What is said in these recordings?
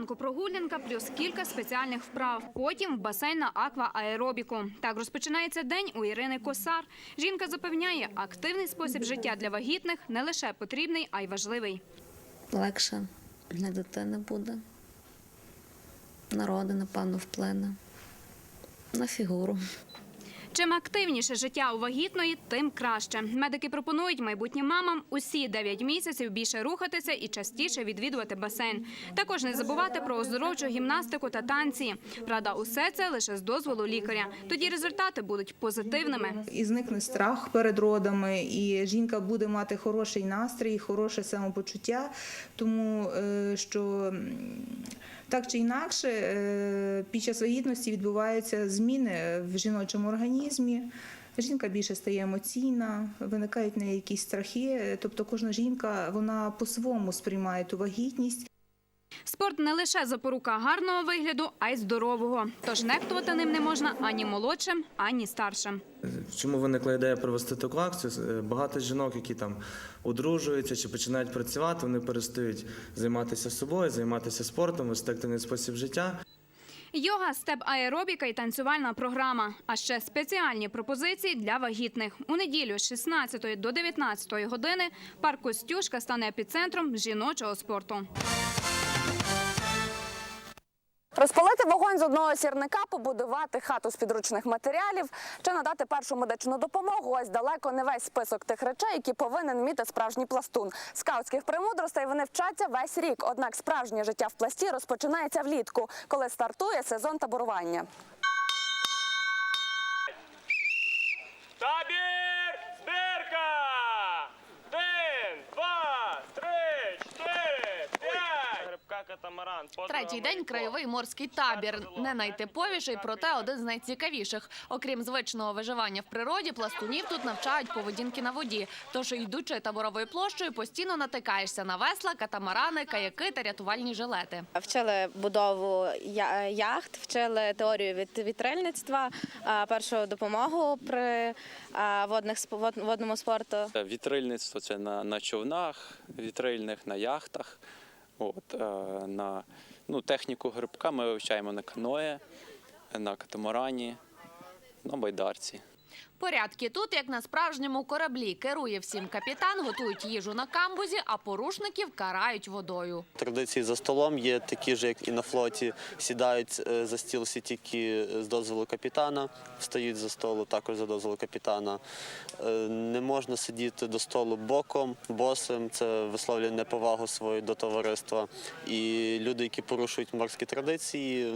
Зранку прогулянка плюс кілька спеціальних вправ. Потім в басейн на аква аеробіку. Так розпочинається день у Ірини Косар. Жінка запевняє, активний спосіб життя для вагітних не лише потрібний, а й важливий. легше для дитини буде. Народи, напевно, вплине. На фігуру. Чим активніше життя у вагітної, тим краще. Медики пропонують майбутнім мамам усі 9 місяців більше рухатися і частіше відвідувати басейн. Також не забувати про оздоровчу гімнастику та танці. Правда, усе це лише з дозволу лікаря. Тоді результати будуть позитивними. І зникне страх перед родами, і жінка буде мати хороший настрій, хороше самопочуття, тому е, що так чи інакше е, під час вагітності відбуваються зміни в жіночому організмі. Жінка більше стає емоційна, виникають в неї якісь страхи. Тобто кожна жінка вона по-своєму сприймає ту вагітність. Спорт не лише запорука гарного вигляду, а й здорового. Тож нехтувати ним не можна ані молодшим, ані старшим. Чому виникла ідея провести таку акцію? Е, Багато жінок, які там одружуються чи починають працювати, вони перестають займатися собою, займатися спортом, вести активний спосіб життя. Йога, степ аеробіка і танцювальна програма. А ще спеціальні пропозиції для вагітних. У неділю з 16 до 19 години парк Костюшка стане епіцентром жіночого спорту. Розпалити вогонь з одного сірника, побудувати хату з підручних матеріалів чи надати першу медичну допомогу. Ось далеко не весь список тих речей, які повинен вміти справжній пластун. Скаутських премудростей вони вчаться весь рік. Однак справжнє життя в пласті розпочинається влітку, коли стартує сезон таборування. Табір! Збірка! Один, два, три, чотири, п'ять! Грибка катамаран. Третій день краєвий морський табір. Не найтиповіший, проте один з найцікавіших. Окрім звичного виживання в природі, пластунів тут навчають поведінки на воді. Тож, йдучи таборовою площею, постійно натикаєшся на весла, катамарани, каяки та рятувальні жилети. Вчили будову яхт, вчили теорію від вітрильництва, першу допомогу при водних водному спорту. Вітрильництво це на, на човнах, вітрильних, на яхтах. От, е, на ну, техніку грибка ми вивчаємо на каное, на катамарані, на байдарці. Порядки тут, як на справжньому кораблі, керує всім капітан, готують їжу на камбузі, а порушників карають водою. Традиції за столом є такі ж, як і на флоті. Сідають е, за стіл всі тільки з дозволу капітана, встають за столу також за дозволу капітана. Е, Не можна сидіти до столу боком, босим. Це висловлює неповагу свою до товариства. І люди, які порушують морські традиції,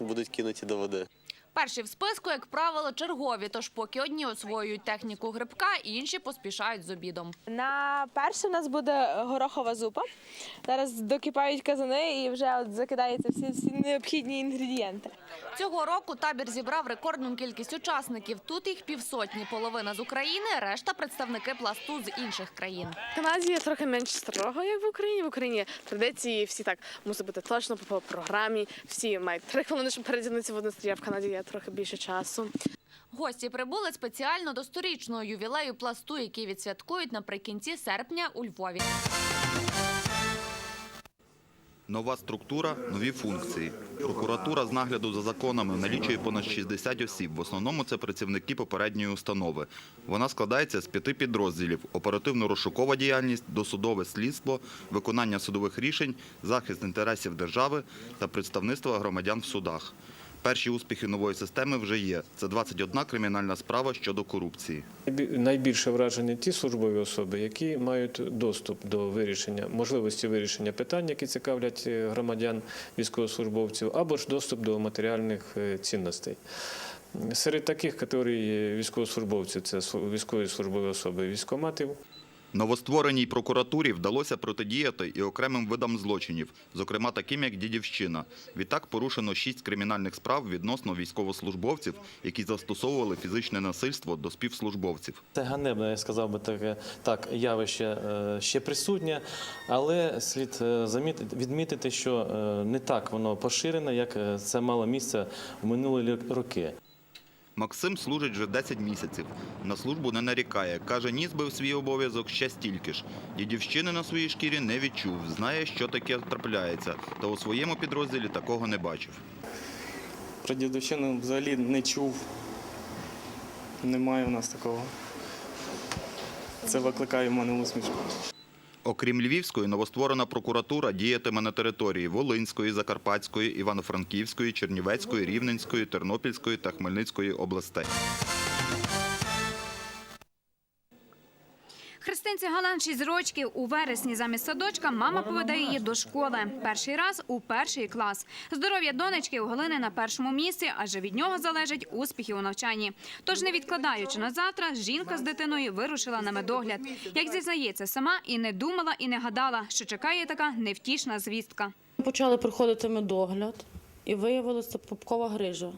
будуть кинуті до води. Перші в списку, як правило, чергові. Тож, поки одні освоюють техніку грибка, інші поспішають з обідом. На перше у нас буде горохова зупа. Зараз докипають казани і вже от закидаються всі, всі необхідні інгредієнти. Цього року табір зібрав рекордну кількість учасників. Тут їх півсотні, половина з України, решта представники пласту з інших країн. Є трохи менш строго, як в Україні. В Україні традиції всі так мусить бути точно по програмі. Всі мають три хвилини, щоб переділитися в одну стрій, а в Канаді є трохи більше часу. Гості прибули спеціально до сторічного ювілею пласту, який відсвяткують наприкінці серпня у Львові. Нова структура, нові функції. Прокуратура з нагляду за законами налічує понад 60 осіб. В основному це працівники попередньої установи. Вона складається з п'яти підрозділів: оперативно-розшукова діяльність, досудове слідство, виконання судових рішень, захист інтересів держави та представництво громадян в судах. Перші успіхи нової системи вже є. Це 21 кримінальна справа щодо корупції. Найбільше вражені ті службові особи, які мають доступ до вирішення, можливості вирішення питань, які цікавлять е, громадян, військовослужбовців, або ж доступ до матеріальних е, цінностей. Серед таких категорій військовослужбовців це військові службові особи військоматів, Новоствореній прокуратурі вдалося протидіяти і окремим видам злочинів, зокрема таким, як дідівщина. Відтак порушено шість кримінальних справ відносно військовослужбовців, які застосовували фізичне насильство до співслужбовців. Це ганебне, я сказав би таке так, явище е, ще присутнє, але слід е, заміти- відмітити, що е, не так воно поширене, як це мало місце в минулі лі- роки. Максим служить вже 10 місяців. На службу не нарікає. Каже, ніс би в свій обов'язок ще стільки ж. Дідівщини на своїй шкірі не відчув. Знає, що таке трапляється. Та у своєму підрозділі такого не бачив. Про дідовщину взагалі не чув. Немає в нас такого. Це викликає в мене усмішку. Окрім Львівської, новостворена прокуратура діятиме на території Волинської, Закарпатської, Івано-Франківської, Чернівецької, Рівненської, Тернопільської та Хмельницької областей. Христинці Галан 6 рочків. У вересні замість садочка мама поведе її до школи. Перший раз у перший клас. Здоров'я донечки у Галини на першому місці, адже від нього залежать успіхи у навчанні. Тож, не відкладаючи на завтра, жінка з дитиною вирушила на медогляд. Як зізнається сама, і не думала, і не гадала, що чекає така невтішна звістка. Почали проходити медогляд і виявилася пупкова грижа.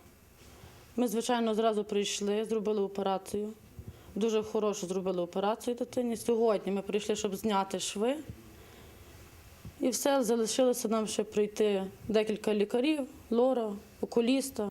Ми, звичайно, зразу прийшли, зробили операцію. Дуже хорошу зробили операцію дитині. Сьогодні ми прийшли, щоб зняти шви. І все, залишилося нам ще прийти декілька лікарів, лора, окуліста.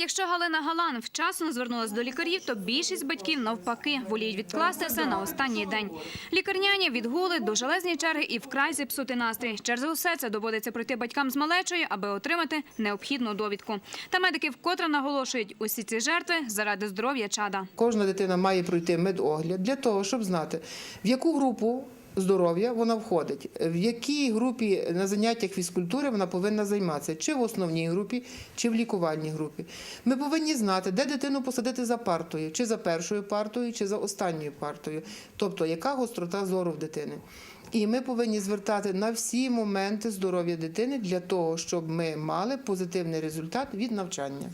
Якщо Галина Галан вчасно звернулася до лікарів, то більшість батьків навпаки воліють відкласти все на останній день. Лікарняні відгули, довжелезні черги і вкрай зіпсути настрій. Через усе це доводиться пройти батькам з малечою, аби отримати необхідну довідку. Та медики вкотре наголошують, усі ці жертви заради здоров'я чада. Кожна дитина має пройти медогляд для того, щоб знати, в яку групу здоров'я вона входить, в якій групі на заняттях фізкультури вона повинна займатися, чи в основній групі, чи в лікувальній групі. Ми повинні знати, де дитину посадити за партою, чи за першою партою, чи за останньою партою, тобто яка гострота зору в дитини. І ми повинні звертати на всі моменти здоров'я дитини для того, щоб ми мали позитивний результат від навчання.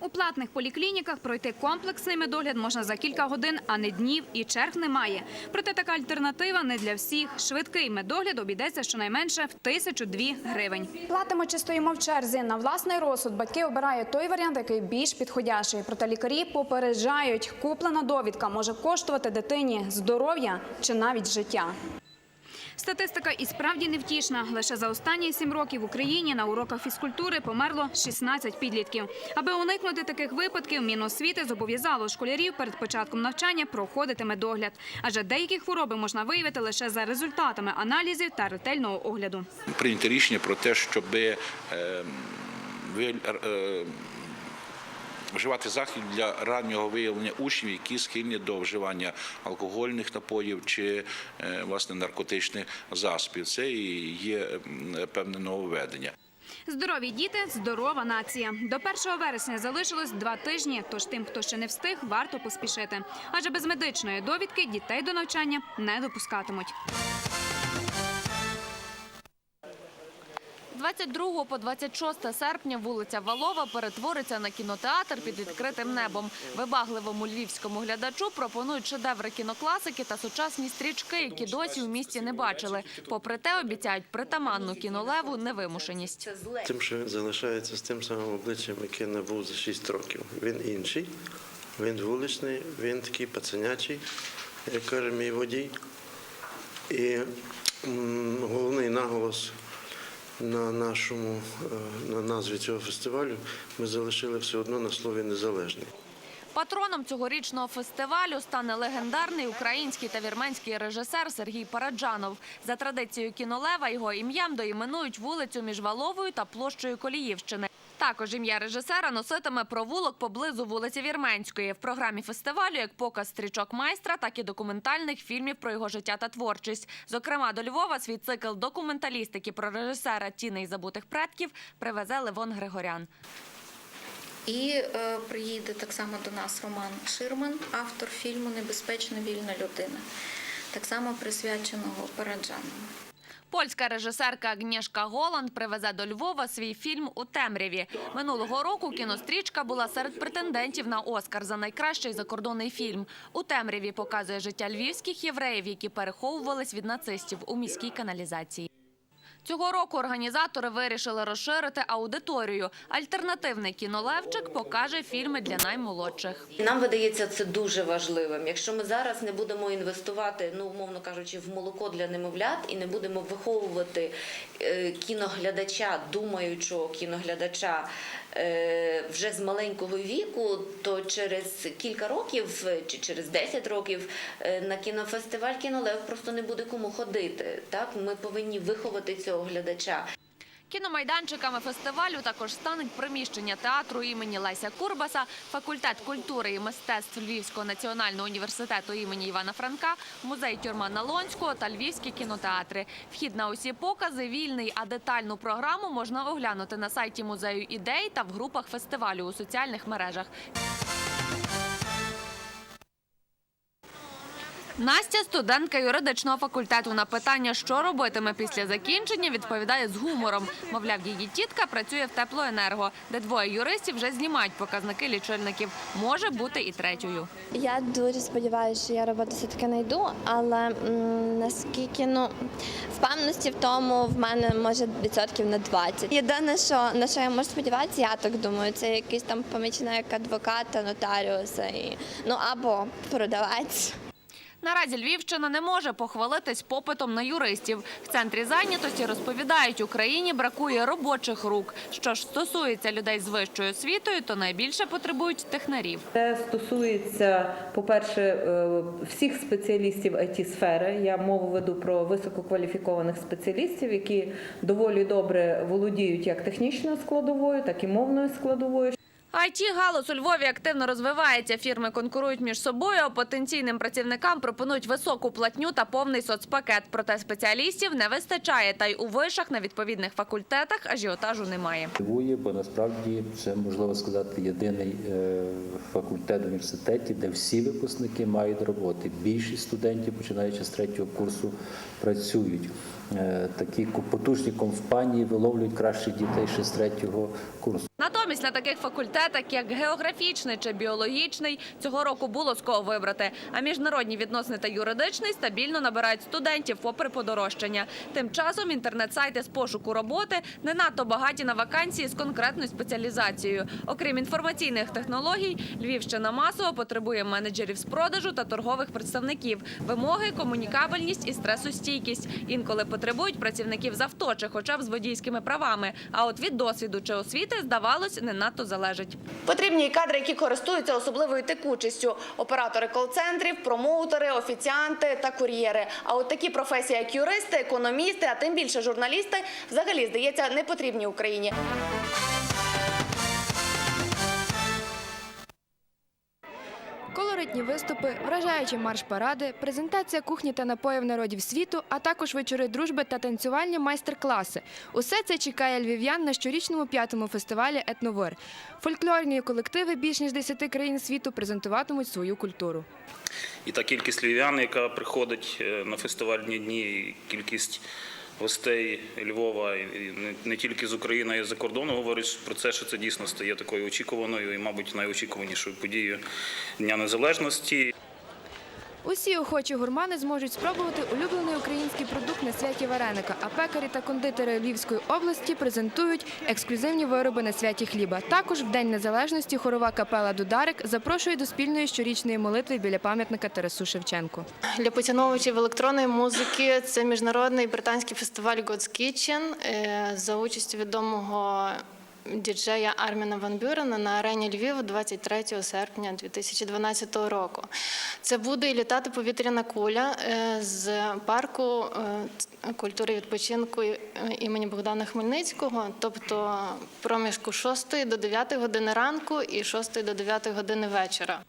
У платних поліклініках пройти комплексний медогляд можна за кілька годин, а не днів, і черг немає. Проте така альтернатива не для всіх. Швидкий медогляд обійдеться щонайменше в тисячу дві гривень. Платимо чи стоїмо в черзі. На власний розсуд батьки обирають той варіант, який більш підходящий. Проте лікарі попереджають, куплена довідка може коштувати дитині здоров'я чи навіть життя. Статистика і справді невтішна. Лише за останні сім років в Україні на уроках фізкультури померло 16 підлітків. Аби уникнути таких випадків, Міносвіти зобов'язало школярів перед початком навчання проходити медогляд. Адже деякі хвороби можна виявити лише за результатами аналізів та ретельного огляду. прийнято рішення про те, щоб е, ви- е, вживати захід для раннього виявлення учнів, які схильні до вживання алкогольних напоїв чи е, власне наркотичних засобів. Це і є певне нововведення. Здорові діти здорова нація. До 1 вересня залишилось два тижні. Тож тим, хто ще не встиг, варто поспішити. Адже без медичної довідки дітей до навчання не допускатимуть. 22 по 26 серпня вулиця Валова перетвориться на кінотеатр під відкритим небом. Вибагливому львівському глядачу пропонують шедеври кінокласики та сучасні стрічки, які досі у місті не бачили. Попри те, обіцяють притаманну кінолеву невимушеність. Тим, що залишається з тим самим обличчям, яке не був за 6 років. Він інший, він вуличний, він такий пацанячий, як каже мій водій. І головний наголос на нашому е, на назві цього фестивалю ми залишили все одно на слові незалежний. Патроном цьогорічного фестивалю стане легендарний український та вірменський режисер Сергій Параджанов. За традицією кінолева його ім'ям доіменують вулицю між Валовою та площею Коліївщини. Також ім'я режисера носитиме провулок поблизу вулиці Вірменської. В програмі фестивалю як показ стрічок майстра, так і документальних фільмів про його життя та творчість. Зокрема, до Львова свій цикл документалістики про режисера Тіни й забутих предків привезе Левон Григорян. І е, приїде так само до нас Роман Ширман, автор фільму Небезпечна вільна людина, так само присвяченого Параджану. Польська режисерка Агнєшка Голанд привезе до Львова свій фільм у темряві. Минулого року кінострічка була серед претендентів на Оскар за найкращий закордонний фільм. У темряві показує життя львівських євреїв, які переховувались від нацистів у міській каналізації. Цього року організатори вирішили розширити аудиторію. Альтернативний кінолевчик покаже фільми для наймолодших. Нам видається це дуже важливим. Якщо ми зараз не будемо інвестувати, ну умовно кажучи, в молоко для немовлят і не будемо виховувати е, кіноглядача, думаючого кіноглядача вже з маленького віку, то через кілька років е, чи через 10 років е, на кінофестиваль кінолев просто не буде кому ходити. Так ми повинні виховати цього глядача. Кіномайданчиками фестивалю також стануть приміщення театру імені Леся Курбаса, факультет культури і мистецтв Львівського національного університету імені Івана Франка, музей тюрма Налонського та львівські кінотеатри. Вхід на усі покази вільний, а детальну програму можна оглянути на сайті музею ідей та в групах фестивалю у соціальних мережах. Настя, студентка юридичного факультету, на питання, що робитиме після закінчення, відповідає з гумором. Мовляв, її тітка працює в теплоенерго, де двоє юристів вже знімають показники лічильників. Може бути і третьою. Я дуже сподіваюся, що я роботу все-таки знайду, але наскільки ну впевненості в тому в мене може відсотків на 20. Єдине, що на що я можу сподіватися, я так думаю, це якийсь там помічник адвоката, нотаріуса ну або продавець. Наразі Львівщина не може похвалитись попитом на юристів. В центрі зайнятості розповідають, Україні бракує робочих рук. Що ж стосується людей з вищою освітою, то найбільше потребують технарів. Це стосується, по-перше, е, всіх спеціалістів it сфери Я мову веду про висококваліфікованих спеціалістів, які доволі добре володіють як технічною складовою, так і мовною складовою. It галузь у Львові активно розвивається. Фірми конкурують між собою. а Потенційним працівникам пропонують високу платню та повний соцпакет. Проте спеціалістів не вистачає. Та й у вишах на відповідних факультетах ажіотажу немає. Дивує, бо насправді це можливо сказати єдиний е, факультет в університеті, де всі випускники мають роботи. Більшість студентів, починаючи з третього курсу, працюють. Е, Такі потужні компанії виловлюють кращих дітей ще з третього курсу. Натомість на таких факультетах, як географічний чи біологічний, цього року було з кого вибрати. А міжнародні відносини та юридичний стабільно набирають студентів попри подорожчання. Тим часом інтернет-сайти з пошуку роботи не надто багаті на вакансії з конкретною спеціалізацією. Окрім інформаційних технологій, Львівщина масово потребує менеджерів з продажу та торгових представників. Вимоги, комунікабельність і стресостійкість. Інколи потребують працівників з авто чи хоча б з водійськими правами. А от від досвіду чи освіти, здавалось, не надто залежить. Потрібні кадри, які користуються особливою текучістю: оператори кол-центрів, промоутери, офіціанти та кур'єри. А от такі професії, як юристи, економісти, а тим більше журналісти, взагалі здається, не потрібні Україні. Колоритні виступи, вражаючі марш-паради, презентація кухні та напоїв народів світу, а також вечори дружби та танцювальні майстер-класи. Усе це чекає львів'ян на щорічному п'ятому фестивалі Етновир. Фольклорні колективи більш ніж 10 країн світу презентуватимуть свою культуру. І та кількість львів'ян, яка приходить е, на фестивальні дні, кількість гостей Львова, і не, тільки з України, а й з-за кордону, говорить про це, що це дійсно стає такою очікуваною і, мабуть, найочікуванішою подією Дня Незалежності. Усі охочі гурмани зможуть спробувати улюблений український продукт на святі вареника, а пекарі та кондитери Львівської області презентують ексклюзивні вироби на святі хліба. Також в День Незалежності хорова капела Дударик запрошує до спільної щорічної молитви біля пам'ятника Тарасу Шевченку. Для поціновувачів електронної музики це міжнародний британський фестиваль God's Kitchen е, за участю відомого діджея Арміна Ван Бюрена на арені Львів 23 серпня 2012 року. Це буде літати повітряна куля е, з парку е, культури відпочинку е, імені Богдана Хмельницького, тобто проміжку 6 до 9 години ранку і 6 до 9 години вечора.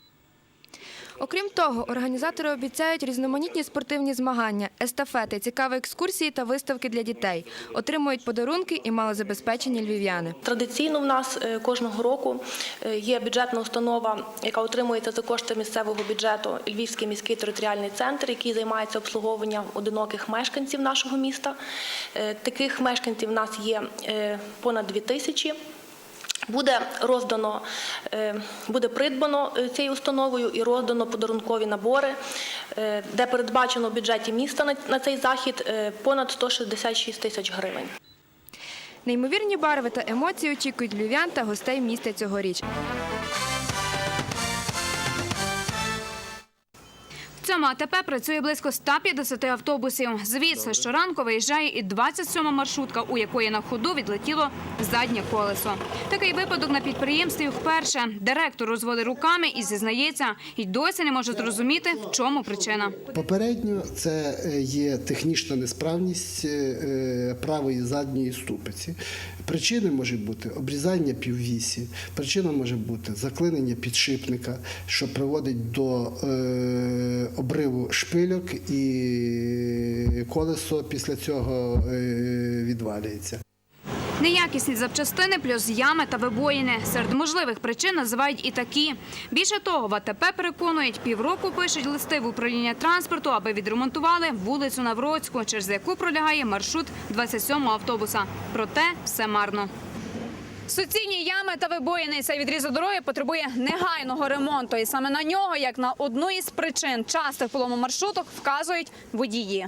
Окрім того, організатори обіцяють різноманітні спортивні змагання, естафети, цікаві екскурсії та виставки для дітей. Отримують подарунки і малозабезпечені львів'яни. Традиційно в нас е, кожного року е, є бюджетна установа, яка отримується за кошти місцевого бюджету Львівський міський територіальний центр, який займається обслуговуванням одиноких мешканців нашого міста. Е, Таких мешканців в нас є понад дві тисячі. Буде роздано, е, буде придбано е, цією установою і роздано подарункові набори, е, де передбачено в бюджеті міста на- цей захід понад 166 тисяч гривень. Неймовірні барви та емоції очікують львів'ян та гостей міста цьогоріч. Цьому АТП працює близько 150 автобусів. Звідси щоранку виїжджає і 27 маршрутка, у якої на ходу відлетіло заднє колесо. Такий випадок на підприємстві вперше. Директор розводить руками і зізнається, і досі не може зрозуміти, в чому причина. Попередньо це е, є технічна несправність е, правої задньої ступиці. Причини можуть бути обрізання піввісі, причина може бути заклинення підшипника, що приводить до е, обриву шпильок, і колесо після цього е, відвалюється. Неякісні запчастини плюс ями та вибоїни. Серед можливих причин називають і такі. Більше того, в АТП переконують, півроку пишуть листи в управління транспорту, аби відремонтували вулицю Навроцьку, через яку пролягає маршрут 27-го автобуса. Проте все марно. Суцільні ями та вибоїни цей відрізок дороги потребує негайного ремонту. І саме на нього, як на одну із причин частих полому маршруток, вказують водії.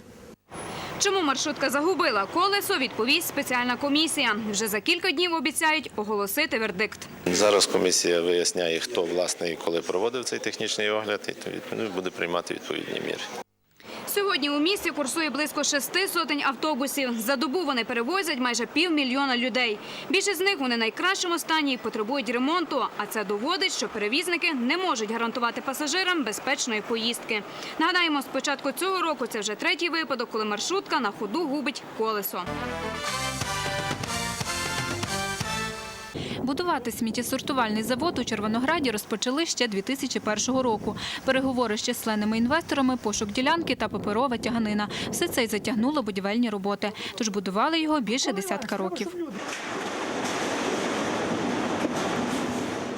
Чому маршрутка загубила колесо, відповість спеціальна комісія. Вже за кілька днів обіцяють оголосити вердикт. Зараз комісія виясняє, хто власне і коли проводив цей технічний огляд, і буде приймати відповідні міри. Сьогодні у місті курсує близько шести сотень автобусів. За добу вони перевозять майже півмільйона людей. Більшість з них у найкращому стані і потребують ремонту. А це доводить, що перевізники не можуть гарантувати пасажирам безпечної поїздки. Нагадаємо, з початку цього року це вже третій випадок, коли маршрутка на ходу губить колесо. Будувати сміттєсортувальний завод у Червонограді розпочали ще 2001 року. Переговори з численними інвесторами, пошук ділянки та паперова тяганина. Все це й затягнуло будівельні роботи. Тож будували його більше десятка років.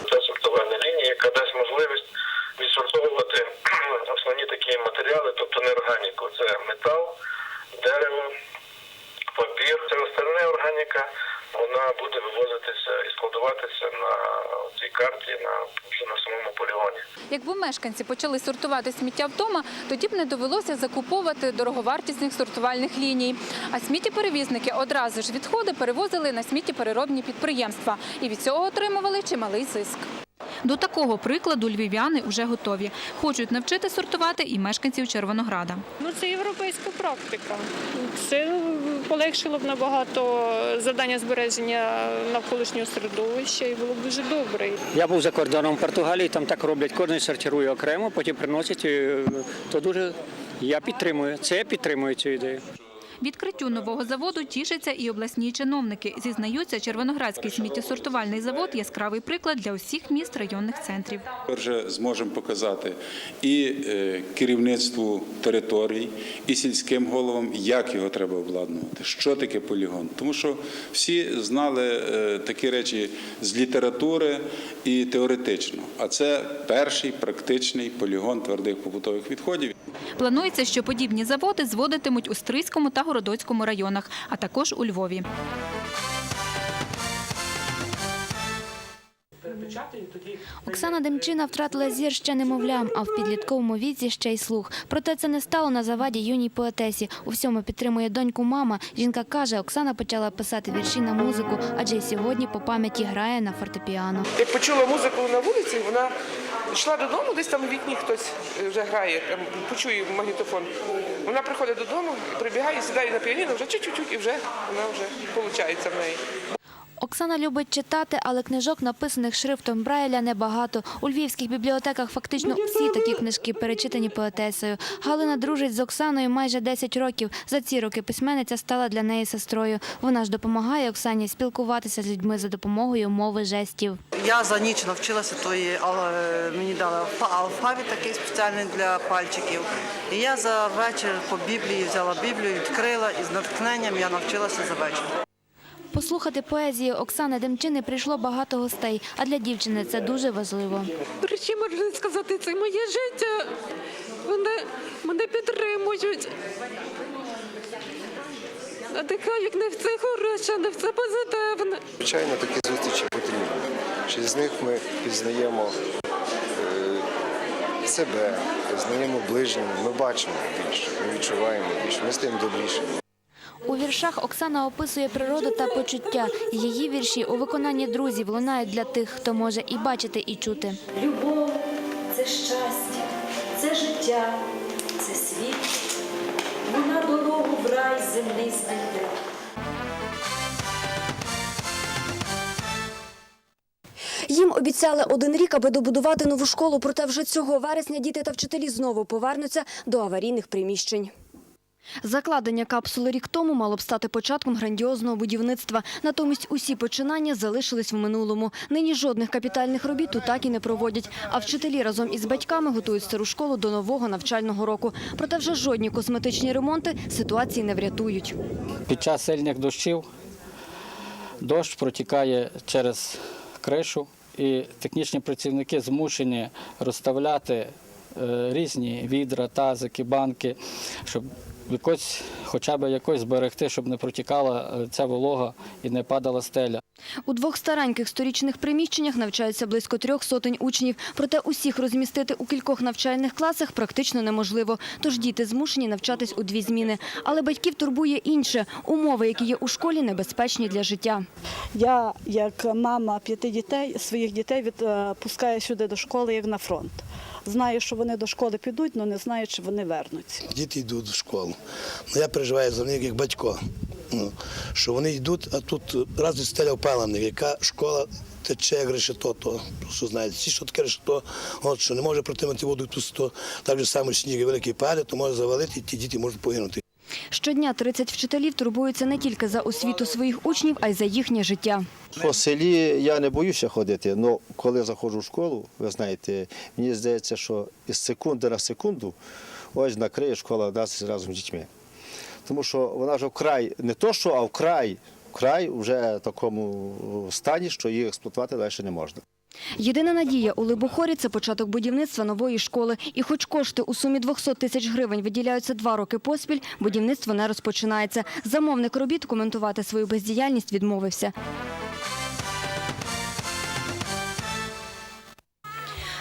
Це сортувальна лінія, яка дасть можливість відсортовувати основні такі матеріали, тобто неорганіку. Це метал, дерево, папір. Це остальна органіка. Вона буде вивозитися і складуватися на цій карті на, на самому полігоні. Якби мешканці почали сортувати сміття вдома, тоді б не довелося закуповувати дороговартісних сортувальних ліній. А сміттєперевізники одразу ж відходи перевозили на сміттєпереробні підприємства і від цього отримували чималий зиск. До такого прикладу львів'яни вже готові. Хочуть навчити сортувати і мешканців Червонограда. Ну, це європейська практика. Це полегшило б набагато завдання збереження навколишнього середовища і було б дуже добре. Я був за кордоном в Португалії, там так роблять, кожен сортирує окремо, потім приносять. То дуже я підтримую. Це я підтримую цю ідею. Відкриттю нового заводу тішаться і обласні чиновники. Зізнаються, Червоноградський сміттєсортувальний завод – яскравий приклад для усіх міст районних центрів. Ми вже зможемо показати і е, керівництву територій, і сільським головам, як його треба обладнувати, що таке полігон. Тому що всі знали е, такі речі з літератури і теоретично. А це перший практичний полігон твердих побутових відходів. Планується, що подібні заводи зводитимуть у Стрийському та Городоцькому районах, а також у Львові. Оксана Демчина втратила зір ще немовлям, а в підлітковому віці ще й слух. Проте це не стало на заваді юній поетесі. У всьому підтримує доньку мама. Жінка каже, Оксана почала писати вірші на музику, адже й сьогодні по пам'яті грає на фортепіано. Як почула музику на вулиці, вона йшла додому, десь там у вікні хтось е, вже грає, там почує магнітофон. Вона приходить додому, прибігає, сідає на піаніно, вже чуть-чуть, і вже вона вже виходить в неї. Оксана любить читати, але книжок, написаних шрифтом Брайля, небагато. У львівських бібліотеках фактично всі такі книжки перечитані поетесою. Галина дружить з Оксаною майже 10 років. За ці роки письменниця стала для неї сестрою. Вона ж допомагає Оксані спілкуватися з людьми за допомогою мови жестів. Я за ніч навчилася тої, але мені дали алфа- алфавіт такий спеціальний для пальчиків. І я за вечір по Біблії взяла Біблію, відкрила і з натхненням я навчилася за вечір. Послухати поезію Оксани Демчини прийшло багато гостей, а для дівчини це дуже важливо. До речі, можна сказати, це моє життя. Вони мене підтримують. надихає, як не в це хороше, не в це позитивне. Звичайно, такі зустрічі потрібні. Через них ми пізнаємо е, себе, пізнаємо ближнього, ми бачимо більше, ми відчуваємо більше, ми стаємо добрішими. У віршах Оксана описує природу та почуття. Її вірші у виконанні друзів лунають для тих, хто може і бачити, і чути. Любов це щастя, це життя, це світ. Вона дорогу в рай земний знайде. Їм обіцяли один рік, аби добудувати нову школу, проте вже цього вересня діти та вчителі знову повернуться до аварійних приміщень. Закладення капсули рік тому мало б стати початком грандіозного будівництва. Натомість усі починання залишились в минулому. Нині жодних капітальних робіт тут так і не проводять. А вчителі разом із батьками готують стару школу до нового навчального року. Проте вже жодні косметичні ремонти ситуації не врятують. Під час сильних дощів дощ протікає через кришу, і технічні працівники змушені розставляти е, різні відра, тазики, банки, щоб якось, хоча б якось зберегти, щоб не протікала е, ця волога і не падала стеля. У двох стареньких сторічних приміщеннях навчаються близько трьох сотень учнів. Проте усіх розмістити у кількох навчальних класах практично неможливо. Тож діти змушені навчатись у дві зміни. Але батьків турбує інше – умови, які є у школі, небезпечні для життя. Я, як мама п'яти дітей, своїх дітей відпускаю сюди до школи, як на фронт. Знаю, що вони до школи підуть, але не знає, чи вони вернуться. Діти йдуть в школу. Ну, я переживаю за них як батько. Ну, що вони йдуть, а тут раз стеля впалена, яка школа тече як решето, то просто знаєте, всі, що таке решето, от, що не може протримати воду тут, то так же само сніг великий падає, то може завалити, і ті діти можуть погинути. Щодня 30 вчителів турбуються не тільки за освіту своїх учнів, а й за їхнє життя. По селі я не боюся ходити, але коли заходжу в школу, ви знаєте, мені здається, що із секунди на секунду ось накриє школа нас разом з дітьми. Тому що вона вже вкрай, не то що, а вкрай, вкрай вже в такому стані, що її експлуатувати далі не можна. Єдина надія у Либохорі – це початок будівництва нової школи. І хоч кошти у сумі 200 тисяч гривень виділяються два роки поспіль, будівництво не розпочинається. Замовник робіт коментувати свою бездіяльність відмовився.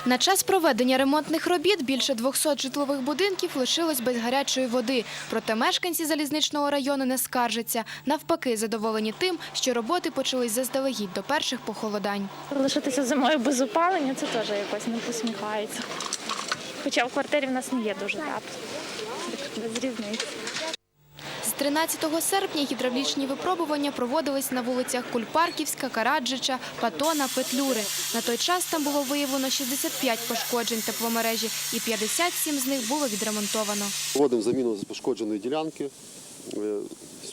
На час проведення ремонтних робіт більше 200 житлових будинків лишилось без гарячої води. Проте мешканці залізничного району не скаржаться. Навпаки, задоволені тим, що роботи почались заздалегідь до перших похолодань. Лишитися зимою без опалення це теж якось не посміхається. Хоча в квартирі в нас не є дуже тепло. Без різниці. З 13 серпня гідравлічні випробування проводились на вулицях Кульпарківська, Караджича, Патона, Петлюри. На той час там було виявлено 65 пошкоджень тепломережі і 57 з них було відремонтовано. Проводимо заміну з пошкодженої ділянки. Е,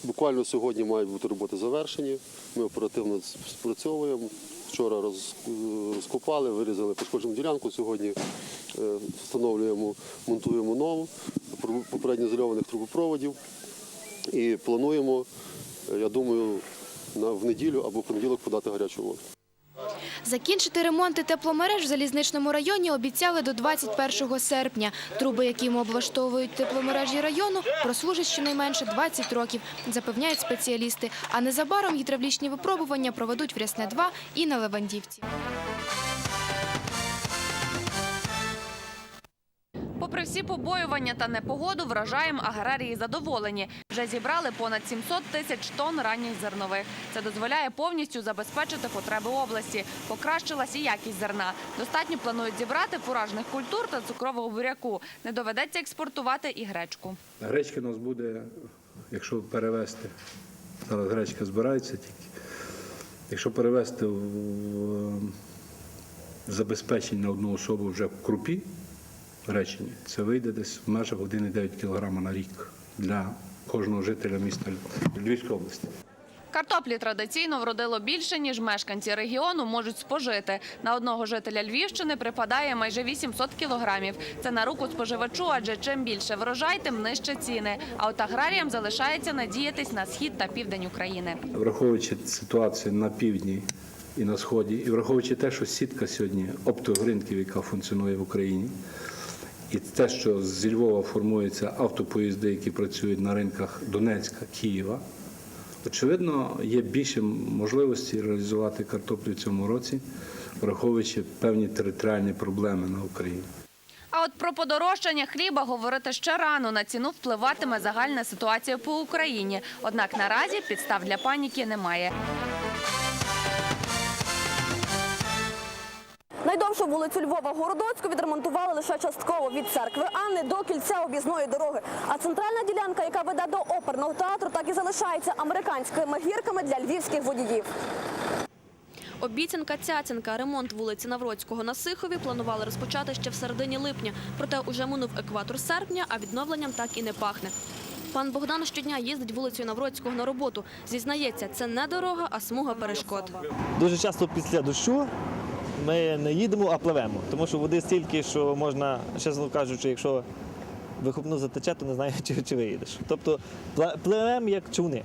Буквально сьогодні мають бути роботи завершені. Ми оперативно спрацьовуємо. Вчора розкопали, вирізали пошкоджену ділянку. Сьогодні е, встановлюємо, монтуємо нову, попередньо зальованих трубопроводів. І плануємо, я думаю, на, в неділю або в понеділок подати гарячу воду. Закінчити ремонти тепломереж в залізничному районі обіцяли до 21 серпня. Труби, якими облаштовують тепломережі району, прослужать щонайменше 20 років, запевняють спеціалісти. А незабаром гідравлічні випробування проведуть в Рясне-2 і на Левандівці. Попри всі побоювання та непогоду, врожаєм аграрії задоволені. Вже зібрали понад 700 тисяч тонн ранніх зернових. Це дозволяє повністю забезпечити потреби області. Покращилась і якість зерна. Достатньо планують зібрати фуражних культур та цукрового буряку. Не доведеться експортувати і гречку. Гречки у нас буде, якщо перевести, зараз гречка збирається тільки. Якщо перевести в забезпечення на одну особу вже в крупі гречені, це вийде десь в межах 1,9 кг на рік для кожного жителя міста Львівської області. Картоплі традиційно вродило більше, ніж мешканці регіону можуть спожити. На одного жителя Львівщини припадає майже 800 кілограмів. Це на руку споживачу, адже чим більше врожай, тим нижче ціни. А от аграріям залишається надіятись на схід та південь України. Враховуючи ситуацію на півдні і на сході, і враховуючи те, що сітка сьогодні оптових ринків, яка функціонує в Україні, і те, що зі Львова формуються автопоїзди, які працюють на ринках Донецька, Києва, Очевидно, є більше можливості реалізувати картоплю в цьому році, враховуючи певні територіальні проблеми на Україні. А от про подорожчання хліба говорити ще рано. На ціну впливатиме загальна ситуація по Україні. Однак наразі підстав для паніки немає. Найдовшу вулицю Львова Городоцьку відремонтували лише частково від церкви Анни до кільця об'їзної дороги. А центральна ділянка, яка веде до оперного театру, так і залишається американськими гірками для львівських водіїв. Обіцянка Цяцянка, ремонт вулиці Навроцького на Сихові планували розпочати ще в середині липня. Проте уже минув екватор серпня, а відновленням так і не пахне. Пан Богдан щодня їздить вулицею Навроцького на роботу. Зізнається, це не дорога, а смуга перешкод. Дуже часто після дощу ми не їдемо, а пливемо. Тому що води стільки, що можна, чесно кажучи, якщо вихопну затече, то не знаю, чи, чи виїдеш. Тобто пливемо як човни.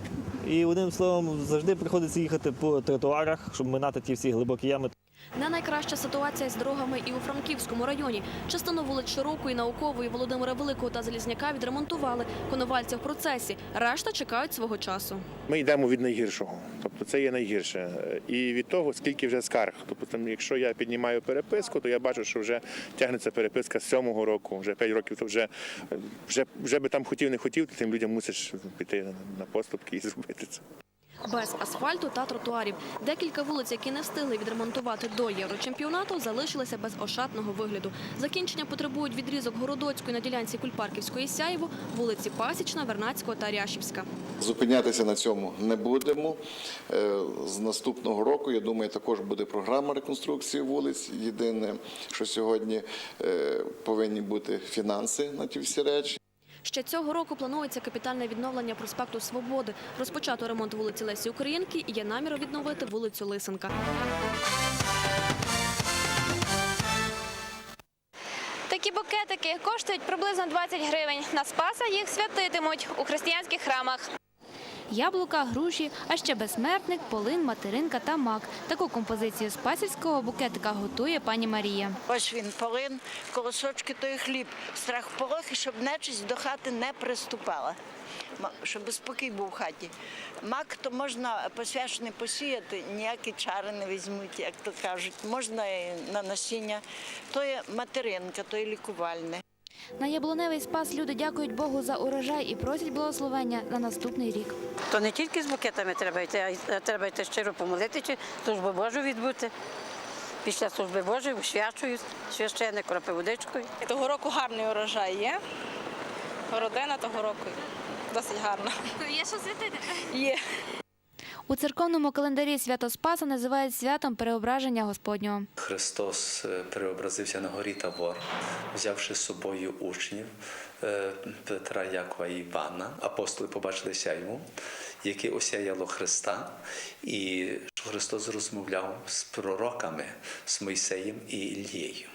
І одним словом, завжди приходиться їхати по тротуарах, щоб минати ті всі глибокі ями. Не найкраща ситуація з дорогами і у Франківському районі. Частину вулиць Широкої, Наукової, Володимира Великого та Залізняка відремонтували. Коновальці в процесі. Решта чекають свого часу. Ми йдемо від найгіршого, тобто це є найгірше. І від того, скільки вже скарг. Тобто, якщо я піднімаю переписку, то я бачу, що вже тягнеться переписка з сьомого року, вже 5 років, то вже, вже, вже би там хотів, не хотів, ти тим людям мусиш піти на поступки і зробити це. Без асфальту та тротуарів. Декілька вулиць, які не встигли відремонтувати до єврочемпіонату, залишилися без ошатного вигляду. Закінчення потребують відрізок Городоцької на ділянці Кульпарківської Сяєво, вулиці Пасічна, Вернацького та Ряшівська. Зупинятися на цьому не будемо. Е, З наступного року, я думаю, також буде програма реконструкції вулиць. Єдине, що сьогодні е, повинні бути фінанси на ті всі речі. Ще цього року планується капітальне відновлення проспекту Свободи. Розпочато ремонт вулиці Лесі Українки і є намір відновити вулицю Лисенка. Такі букетики коштують приблизно 20 гривень. На Спаса їх святитимуть у християнських храмах. Яблука, груші, а ще безсмертник, полин, материнка та мак. Таку композицію з спасівського букетика готує пані Марія. Ось він полин, колосочки той хліб, страх порохи, щоб нечисть до хати не приступала. Щоб спокій був в хаті. Мак то можна посвячений посіяти, ніякі чари не візьмуть, як то кажуть. Можна і на насіння. То є материнка, то є лікувальне. На яблуневий спас люди дякують Богу за урожай і просять благословення на наступний рік. То не тільки з букетами треба йти, а й треба йти щиро помолити, чи службу Божу відбути. Після служби Божої вишвячують, священник кропи водичкою. Того року гарний урожай є. Родина того року досить гарна. Є що святити? Є. У церковному календарі свято Спаса називають святом переображення Господнього. Христос е, переобразився на горі Тавор, взявши з собою учнів е, Петра, Якова і Івана. Апостоли побачили сяйву, яке осяяло Христа, і Христос розмовляв з пророками, з Мойсеєм і Ілією.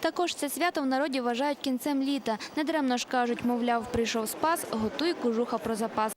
Також це свято в народі вважають кінцем літа. Недаремно ж кажуть, мовляв, прийшов спас, готуй кожуха про запас.